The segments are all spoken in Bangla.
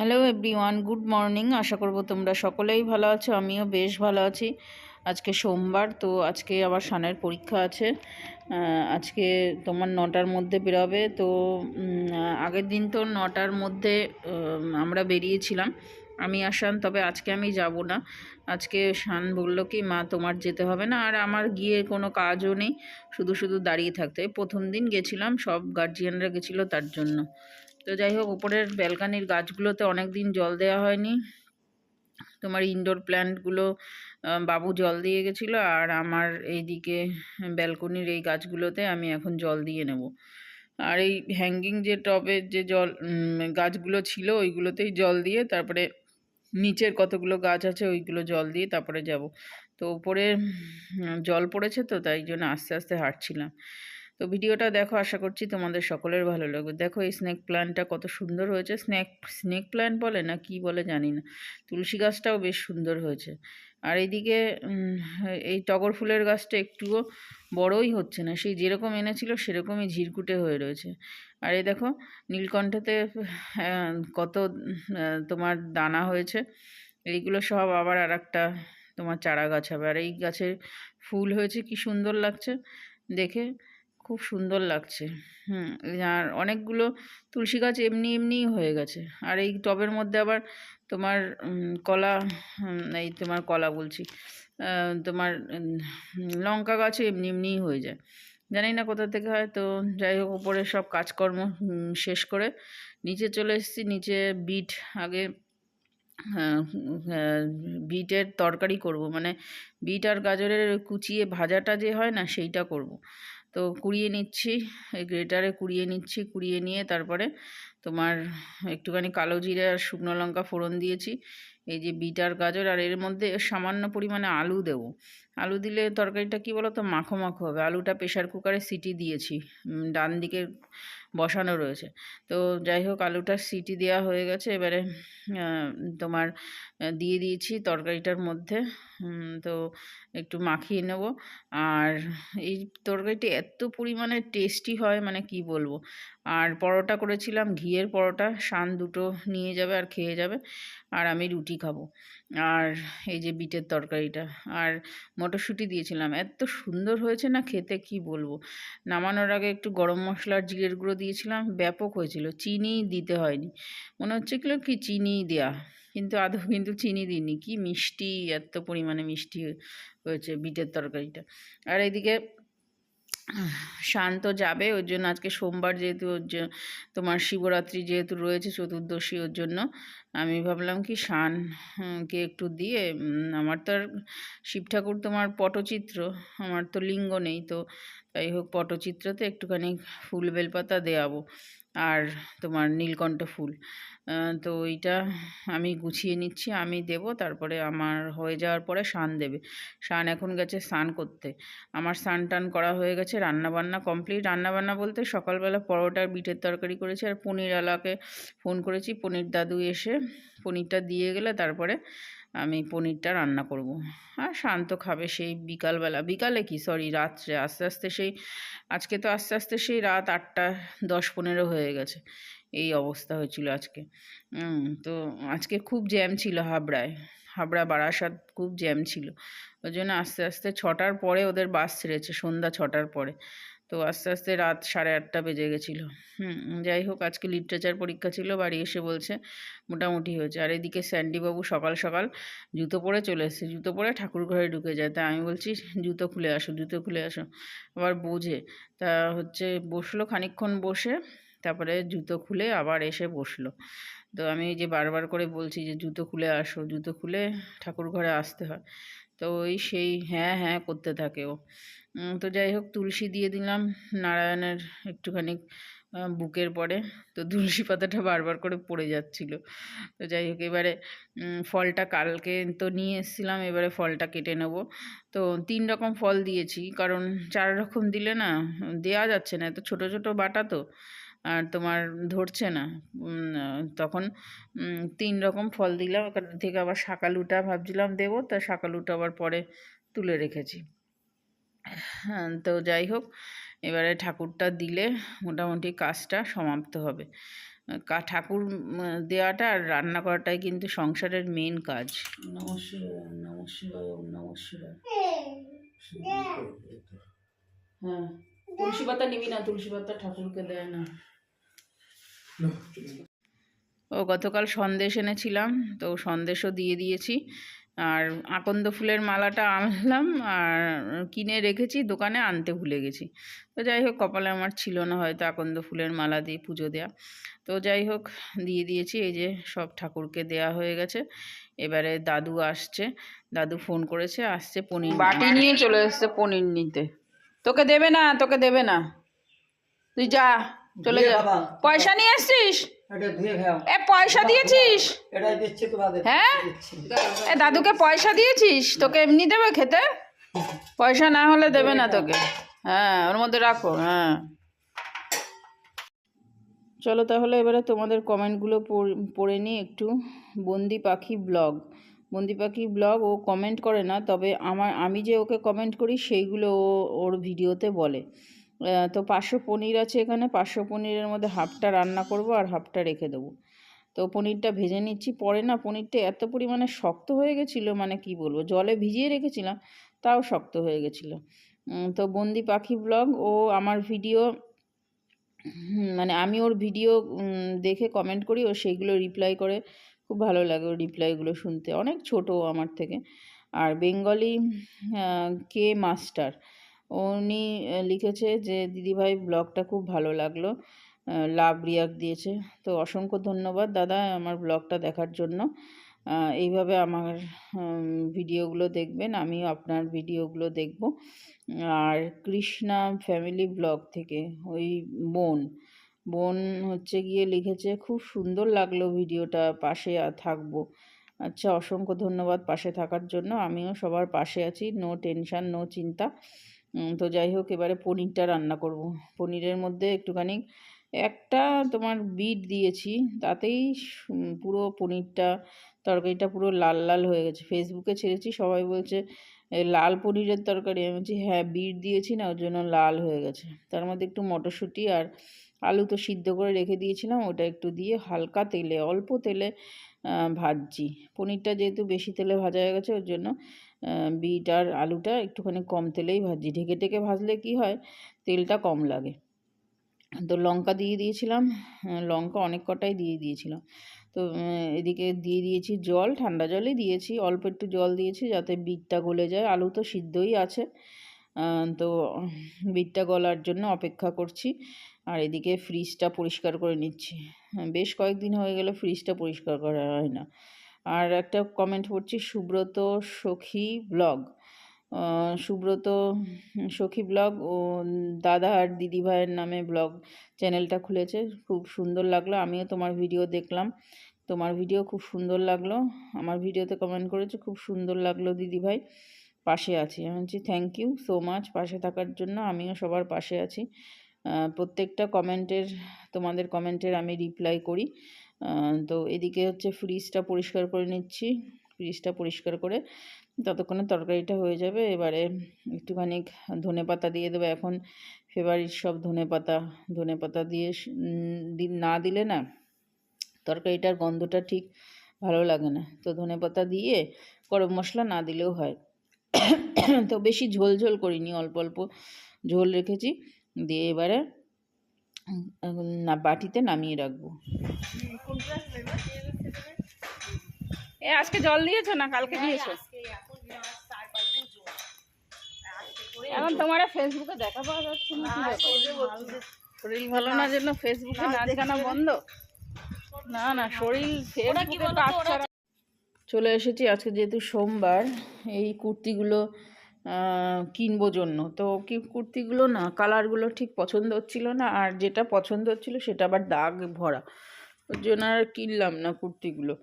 হ্যালো এভরিওয়ান গুড মর্নিং আশা করব তোমরা সকলেই ভালো আছো, আমিও বেশ ভালো আছি। আজকে সোমবার, তো আজকে আবার সানের পরীক্ষা আছে। আজকে তোমার নটার মধ্যে বেরোবে, তো আগের দিন তো নটার মধ্যে আমরা বেরিয়েছিলাম। আমি আসান তবে আজকে আমি যাব না। আজকে শান বলল কি, মা, তোমার যেতে হবে না। আর আমার গিয়ে কোনো কাজও নেই, শুধু শুধু দাঁড়িয়ে থাকতে। প্রথম দিন গেছিলাম, সব গার্জিয়ানরা গেছিল তার জন্য। তো যাই হোক, উপরের ব্যালকানির গাছগুলোতে অনেক দিন জল দেওয়া হয়নি। তোমার ইনডোর প্ল্যান্টগুলো বাবু জল দিয়ে গেছিল আর আমার এইদিকে ব্যালকনির এই গাছগুলোতে আমি এখন জল দিয়ে নেব। আর এই হ্যাঙ্গিং যে টবের যে জল গাছগুলো ছিল ওইগুলোতেই জল দিয়ে তারপরে নিচের কতগুলো গাছ আছে ওইগুলো জল দিয়ে তারপরে যাব। তো উপরে জল পড়েছে তো তাই জন্য আস্তে আস্তে হাঁটছিলাম। তো ভিডিওটা দেখো, আশা করছি তোমাদের সকলের ভালো লাগবে। দেখো, এই স্নেক প্ল্যান্টটা কত সুন্দর হয়েছে। স্নেক স্নেক প্ল্যান্ট বলে না কি বলে জানি না। তুলসী গাছটাও বেশ সুন্দর হয়েছে। আর এইদিকে এই টগর ফুলের গাছটা একটুও বড়ই হচ্ছে না। সেই যেরকম এনেছিল, সেরকমই ঝিরকুটে হয়ে রয়েছে। আর এই দেখো, নীলকণ্ঠতে কত তোমার দানা হয়েছে। এইগুলো সব আবার আর একটা তোমার চারা গাছ হবে। আর এই গাছের ফুল হয়েছে, কি সুন্দর লাগছে। দেখে খুব সুন্দর লাগছে। হুম আর অনেকগুলো তুলসী গাছ এমনি এমনিই হয়ে গেছে। আর এই টবের মধ্যে আবার তোমার কলা এই তোমার কলা বলছি তোমার লঙ্কা গাছও এমনি এমনিই হয়ে যায়। জানি না কোথা থেকে হয় তো যাই হোক ওপরে সব কাজকর্ম শেষ করে নিচে চলে এসেছি। নিচে বিট আগে হ্যাঁ, হ্যাঁ, বিটের তরকারি করব। মানে বিট আর গাজরের কুচিয়ে ভাজাটা যে হয় না সেইটা করব। তো কুড়িয়ে নিচ্ছি, এই গ্রেটারে কুড়িয়ে নিচ্ছি, কুড়িয়ে নিয়ে তারপরে তোমার একটুখানি কালো জিরে আর শুকনো লঙ্কা ফোড়ন দিয়েছি, এই যে বিটার গাজর আর এর মধ্যে সামান্য পরিমাণে আলু দেবো। আলু দিলে তরকারিটা কী বলো তো মাখো মাখো হবে। আলুটা প্রেশার কুকারে সিটি দিয়েছি। ডান দিকে বসানো রয়েছে। তো যাই হোক আলুটার সিটি দেওয়া হয়ে গেছে। এবারে তোমার দিয়ে দিয়েছি তরকারিটার মধ্যে। তো একটু মাখিয়ে নেব। আর এই তরকারিটি এত পরিমাণে টেস্টি হয় মানে কি বলব? আর পরোটা করেছিলাম, ঘিয়ের পরোটা। শান দুটো নিয়ে যাবে আর খেয়ে যাবে। আর আমি রুটি খাব। আর এই যে বিটের তরকারিটা, আর মটরশুঁটি দিয়েছিলাম। এত সুন্দর হয়েছে না খেতে, কি বলব? নামানোর আগে একটু গরম মশলার জিরের গুঁড়ো দিয়েছিলাম, ব্যাপক হয়েছিল। চিনি দিতে হয়নি। মনে হচ্ছে কিলো কি চিনি দেয়া, কিন্তু আদৌ কিন্তু চিনি দিইনি। কি মিষ্টি, এত পরিমাণে মিষ্টি হয়েছে বিটের তরকারিটা। আর এদিকে শান্ত যাবে, ওর জন্য আজকে সোমবার যেহেতু ওর তোমার শিবরাত্রি যেহেতু রয়েছে চতুর্দশী ওর জন্য, আমি ভাবলাম কি শানকে একটু দিয়ে আমার তো আর শিব ঠাকুর তোমার পটচিত্র, আমার তো লিঙ্গ নেই, তো যাই হোক পটচিত্রতে একটুখানি ফুল বেলপাতা দেওয়াবো আর তোমার নীলকণ্ঠ ফুল। তো এইটা আমি গুছিয়ে নিচ্ছি, আমি দেব, তারপরে আমার হয়ে যাওয়ার পরে শান দেবে। শান এখন গেছে স্নান করতে। আমার স্নান টান করা হয়ে গেছে রান্না বান্না কমপ্লিট। রান্না বান্না বলতে সকালবেলা পরোটার বিটের তরকারি করেছি আর পনিরওয়ালাকে ফোন করেছি। পনির দাদু এসে পনিরটা দিয়ে গেলে, তারপরে আমি পনিরটা রান্না করব। আর শান্ত খাবে সেই বিকালবেলা। বিকালে কি? সরি রাত্রে। আস্তে আস্তে সেই, আজকে তো আস্তে আস্তে সেই রাত আটটা, দশ পনেরো হয়ে গেছে। এই অবস্থা হয়েছিল আজকে। তো আজকে খুব জ্যাম ছিল হাবড়ায়। হাবড়া বারাসাত খুব জ্যাম ছিল। ওই জন্য আস্তে আস্তে ছটার পরে ওদের বাস ছেড়েছে, সন্ধ্যা ছটার পরে। তো আস্তে আস্তে রাত সাড়ে আটটা বেজে গেছিল। হুম, যাই হোক, আজকে লিটারেচার পরীক্ষা ছিল, বাড়ি এসে বলছে মোটামুটি হয়েছে। আর এদিকে স্যান্ডিবাবু সকাল সকাল জুতো পরে চলে এসেছে। জুতো পরে ঠাকুর ঘরে ঢুকে যায়। তা আমি বলছি, জুতো খুলে আসো, জুতো খুলে আসো। আবার বোঝে। তা হচ্ছে, বসল খানিকক্ষণ বসে। তারপরে জুতো খুলে আবার এসে বসল। তো আমি যে বারবার করে বলছি যে, জুতো খুলে আসো, জুতো খুলে ঠাকুর ঘরে আসতে হয়। তো ওই সেই হ্যাঁ হ্যাঁ করতে থাকে ও। তো যাই হোক, তুলসী দিয়ে দিলাম নারায়ণের একটুখানি বুকের পরে। তো তুলসী পাতাটা বারবার করে পড়ে যাচ্ছিল। তো যাই হোক, এবারে ফলটা কালকে তো নিয়ে এসেছিলাম, এবারে ফলটা কেটে নেব। তো তিন রকম ফল দিয়েছি, কারণ চার রকম দিলে না, দেয়া যাচ্ছে না। এত ছোট ছোট বাটা তো। আর তোমার ধরছে না। তখন তিন রকম ফল দিলাম। ওখান থেকে আবার শাকালুটা ভাবছিলাম দেবো। তা শাকালুটা আবার পরে তুলে রেখেছি। হ্যাঁ তো যাই হোক এবারে ঠাকুরটা দিলে মোটামুটি কাজটা সমাপ্ত হবে। কা ঠাকুর দেওয়াটা আর রান্না করাটাই কিন্তু সংসারের মেন কাজ। নমস্কার নমস্কার নমস্কার হ্যাঁ। তুলসী পাতা নিবি না তুলসী পাতা ঠাকুরকে দেয় না। ও গতকাল সন্দেশ এনেছিলাম তো সন্দেশও দিয়ে দিয়েছি। আর আকন্দ ফুলের মালাটা আনলাম আর কিনে রেখেছি দোকানে আনতে ভুলে গেছি। তো যাই হোক কপালে আমার ছিল না হয়তো আকন্দ ফুলের মালা দিয়ে পুজো দেওয়া তো যাই হোক দিয়ে দিয়েছি এই যে সব ঠাকুরকে দেয়া হয়ে গেছে। এবারে দাদু আসছে দাদু ফোন করেছে আসছে পনির বাটি নিয়ে চলে এসছে পনির নিতে। তোকে দেবে না তোকে দেবে না। তুই যা চলে যা। পয়সা নিয়ে খাও। এ পয়সা দিয়েছিস? হ্যাঁ? এ দাদুকে পয়সা দিয়েছিস? তোকে এমনি দেবে খেতে? পয়সা না হলে দেবে না তোকে। হ্যাঁ ওর মধ্যে রাখো হ্যাঁ। চলো তাহলে এবারে তোমাদের কমেন্টগুলো পড়ে নিই একটু। বন্দি পাখি ব্লগ। বন্দি পাখি ব্লগ ও কমেন্ট করে না, তবে আমার, আমি যে ওকে কমেন্ট করি সেইগুলো ও, ওর ভিডিওতে বলে। তো পাঁচশো পনির আছে এখানে, পাঁচশো পনিরের মধ্যে হাফটা রান্না করব আর হাফটা রেখে দেবো। তো পনিরটা ভেজে নিচ্ছি, পরে না পনিরটা এত পরিমাণে শক্ত হয়ে গেছিল মানে কি বলব, জলে ভিজিয়ে রেখেছিলাম, তাও শক্ত হয়ে গেছিল। তো বন্দি পাখি ব্লগ ও আমার ভিডিও মানে আমি ওর ভিডিও দেখে কমেন্ট করি, ও সেইগুলো রিপ্লাই করে। খুব ভালো লাগে ওর রিপ্লাইগুলো শুনতে। অনেক ছোট আমার থেকে। আর বেঙ্গলি কে মাস্টার উনি লিখেছে যে দিদিভাই ব্লগটা খুব ভালো লাগল। লাভ রিয়াক্ট দিয়েছে। তো অসংখ্য ধন্যবাদ দাদা আমার ব্লগটা দেখার জন্য। এইভাবে আমার ভিডিওগুলো দেখবেন, আমিও আপনার ভিডিওগুলো দেখব। আর কৃষ্ণা ফ্যামিলি ব্লগ থেকে, ওই বোন বোন হচ্ছে গিয়ে লিখেছে, খুব সুন্দর লাগল ভিডিওটা, পাশে থাকব। আচ্ছা অসংখ্য ধন্যবাদ পাশে থাকার জন্য। আমিও সবার পাশে আছি, নো টেনশান, নো চিন্তা। তো যাই হোক, এবারে পনিরটা রান্না করব। পনিরের মধ্যে একটুখানি, একটা তোমার বিট দিয়েছি, তাতেই পুরো পনিরটা, তরকারিটা পুরো লাল লাল হয়ে গেছে। ফেসবুকে ছেড়েছি, সবাই বলছে লাল পনিরের তরকারি। আমি বলছি হ্যাঁ বিট দিয়েছি না, ওর জন্য লাল হয়ে গেছে। তার মধ্যে একটু মটরশুঁটি আর আলু তো সিদ্ধ করে রেখে দিয়েছিলাম, ওটা একটু দিয়ে হালকা তেলে, অল্প তেলে ভাজছি। পনিরটা যেহেতু বেশি তেলে ভাজা হয়ে গেছে, ওর জন্য বিট আর আলুটা একটুখানি কম তেলেই ভাজছি। ঢেকে ঢেকে ভাজলে কি হয়, তেলটা কম লাগে। তো লঙ্কা দিয়ে দিয়েছিলাম লঙ্কা অনেক কটাই দিয়ে দিয়েছিলাম। তো এদিকে দিয়ে দিয়েছি জল, ঠান্ডা জলই দিয়েছি, অল্প একটু জল দিয়েছি যাতে বিটটা গলে যায়। আলু তো সিদ্ধই আছে। তো বিটটা গলার জন্য অপেক্ষা করছি। আর এদিকে ফ্রিজটা পরিষ্কার করে নিচ্ছি। হ্যাঁ, বেশ কয়েকদিন হয়ে গেল ফ্রিজটা পরিষ্কার করা হয় না। আর একটা কমেন্ট পড়ছি সুব্রত সখী ব্লগ সুব্রত সখী ব্লগ ও দাদা আর দিদি ভাইয়ের নামে ব্লগ চ্যানেলটা খুলেছে। খুব সুন্দর লাগল। আমিও তোমার ভিডিও দেখলাম। তোমার ভিডিও খুব সুন্দর লাগল। আমার ভিডিওতে কমেন্ট করেছে খুব সুন্দর লাগল দিদি ভাই পাশে আছি। আমি বলছি থ্যাংক ইউ সো মাচ পাশে থাকার জন্য আমিও সবার পাশে আছি। প্রত্যেকটা কমেন্টের, তোমাদের কমেন্টের আমি রিপ্লাই করি। তো এদিকে হচ্ছে ফ্রিজটা পরিষ্কার করে নিচ্ছি। ফ্রিজটা পরিষ্কার করে ততক্ষণে তরকারিটা হয়ে যাবে। এবারে একটুখানি ধনে পাতা দিয়ে দেবো। এখন ফেভারিট সব ধনে পাতা ধনে পাতা দিয়ে না দিলে না তরকারিটার গন্ধটা ঠিক ভালো লাগে না। তো ধনে পাতা দিয়ে গরম মশলা না দিলেও হয়। তো বেশি ঝোল ঝোল করিনি অল্প অল্প ঝোল রেখেছি। দিয়ে এবারে না বাটিতে নামিয়ে রাখব। এ আজকে জল দিয়েছ না? কালকে দিয়েছ? এখন তোমার ফেসবুকে দেখা পাওয়া যাচ্ছে না শরীর ভালো না জন্য ফেসবুকে নাচ গানা বন্ধ? না না শরীর ফেসবুকে চলে এসেছি আজকে যেহেতু সোমবার, এই কুর্তিগুলো কিনবো জন্য। তো কি কুর্তিগুলো না, কালারগুলো ঠিক পছন্দ হচ্ছিল না, আর যেটা পছন্দ হচ্ছিল সেটা আবার দাগ ভরা। ওর জন্য আর কিনলাম না কুর্তিগুলো।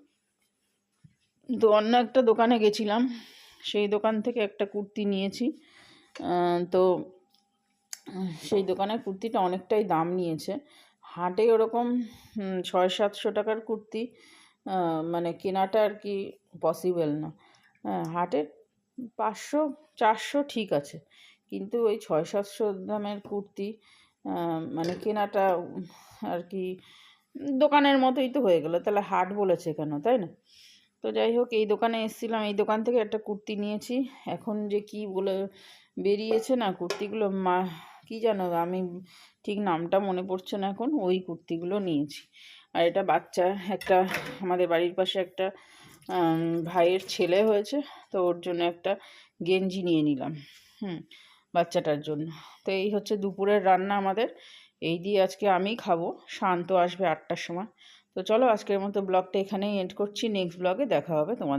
তো অন্য একটা দোকানে গেছিলাম, সেই দোকান থেকে একটা কুর্তি নিয়েছি। তো সেই দোকানের কুর্তিটা অনেকটাই দাম নিয়েছে। হাটে ওরকম ছয় সাতশো টাকার কুর্তি। মানে কেনাটা আর কি পসিবল না। হ্যাঁ হাটে পাঁচশো, চারশো ঠিক আছে। কিন্তু ওই ছয়, সাতশো দামের কুর্তি মানে কেনাটা আর কি দোকানের মতোই তো হয়ে গেলো। তাহলে হাট বলেছে কেন, তাই না? তো যাই হোক, এই দোকানে এসেছিলাম, এই দোকান থেকে একটা কুর্তি নিয়েছি। এখন যে কি বলে বেরিয়েছে না কুর্তিগুলো, মা, কি জানো, আমি ঠিক নামটা মনে পড়ছে না এখন, ওই কুর্তিগুলো নিয়েছি। আর এটা বাচ্চা, একটা আমাদের বাড়ির পাশে একটা ভাইয়ের ছেলে হয়েছে, তো ওর জন্য একটা গেঞ্জি নিয়ে নিলাম, হুম, বাচ্চাটার জন্য। তো এই হচ্ছে দুপুরের রান্না আমাদের। এই দিয়ে আজকে আমি খাব, শান্ত আসবে আটটার সময়। তো চলো আজকের মতো ব্লগটা এখানেই এন্ড করছি নেক্সট ব্লগে দেখা হবে তোমাদের